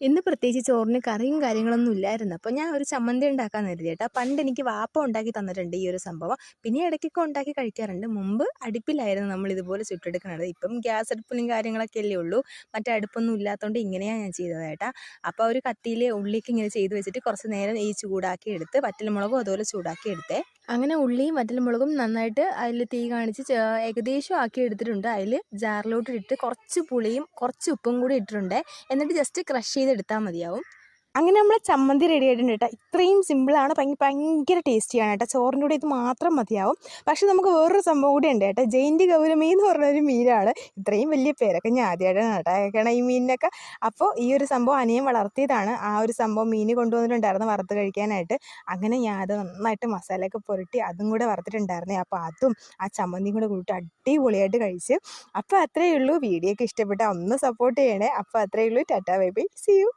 ഇന്ന് പ്രത്യേകിച്ച് ചോറിന് കറിയും കാര്യങ്ങളൊന്നും ഇല്ലായിരുന്നു. അപ്പോൾ ഞാൻ ഒരു ചമ്മന്തി ഉണ്ടാക്കാൻ കരുതി കേട്ടോ പണ്ട് എനിക്ക് വാപ്പ ഉണ്ടാക്കി തന്നിട്ടുണ്ട് ഈ ഒരു സംഭവം. പിന്നെ ഇടയ്ക്കൊക്കെ ഉണ്ടാക്കി കഴിക്കാറുണ്ട്. മുമ്പ് അടുപ്പിലായിരുന്നു നമ്മൾ ഇതുപോലെ ചുട്ടെടുക്കുന്നത്. ഇപ്പം ഗ്യാസ് അടുപ്പിലും കാര്യങ്ങളൊക്കെ അല്ലേ ഉള്ളൂ. മറ്റേ അടുപ്പൊന്നും ഇല്ലാത്തതുകൊണ്ട് ഇങ്ങനെയാണ് ഞാൻ ചെയ്തത് കേട്ടോ അപ്പോൾ ഒരു കത്തിയിൽ ഉള്ളിക്ക് ഇങ്ങനെ ചെയ്ത് വെച്ചിട്ട് കുറച്ച് നേരം ഈ ചൂടാക്കി എടുത്ത് വറ്റൽമുളകും അതുപോലെ ചൂടാക്കി എടുത്തേ. അങ്ങനെ ഉള്ളിയും വറ്റൽമുളകും നന്നായിട്ട് അതിൽ തീ കാണിച്ച് ഏകദേശം ആക്കി എടുത്തിട്ടുണ്ട് അതിൽ ജാറിലോട്ട് ഇട്ട് കുറച്ച് പുളിയും കുറച്ച് ഉപ്പും കൂടി ഇട്ടിട്ടുണ്ട്. എന്നിട്ട് ജസ്റ്റ് ക്രഷ് ചെയ്തെടുത്താൽ മതിയാവും. അങ്ങനെ നമ്മൾ ചമ്മന്തി റെഡി ആയിട്ടുണ്ട് കേട്ടോ ഇത്രയും സിമ്പിളാണ് ഭയങ്കര ഭയങ്കര ടേസ്റ്റിയാണ് കേട്ടോ ചോറിന്റെ കൂടെ ഇത് മാത്രം മതിയാവും. പക്ഷെ നമുക്ക് വേറൊരു സംഭവം കൂടി ഉണ്ട് കേട്ടോ ജയിന്റ് ഗൗരമീൻ എന്ന് പറഞ്ഞൊരു മീനാണ്. ഇത്രയും വലിയ പേരൊക്കെ ഞാൻ ആദ്യമായിട്ടാണ് കേട്ടോ കേൾക്കണം ഈ മീനിനൊക്കെ. അപ്പോൾ ഈ ഒരു സംഭവം അനിയൻ വളർത്തിയതാണ്. ആ ഒരു സംഭവം മീൻ കൊണ്ടുവന്നിട്ടുണ്ടായിരുന്നു വറുത്ത് കഴിക്കാനായിട്ട്. അങ്ങനെ ഞാൻ അത് നന്നായിട്ട് മസാലയൊക്കെ പുരട്ടി അതും കൂടെ വറുത്തിട്ടുണ്ടായിരുന്നേ. അപ്പോൾ അതും ആ ചമ്മന്തിയും കൂടെ കൂട്ടി അടിപൊളിയായിട്ട് കഴിച്ച്. അപ്പോൾ അത്രയേ ഉള്ളൂ. വീഡിയോ ഒക്കെ ഇഷ്ടപ്പെട്ടാൽ ഒന്ന് സപ്പോർട്ട് ചെയ്യണേ. അപ്പോൾ അത്രയേ ഉള്ളൂ. Tata bye bye. See you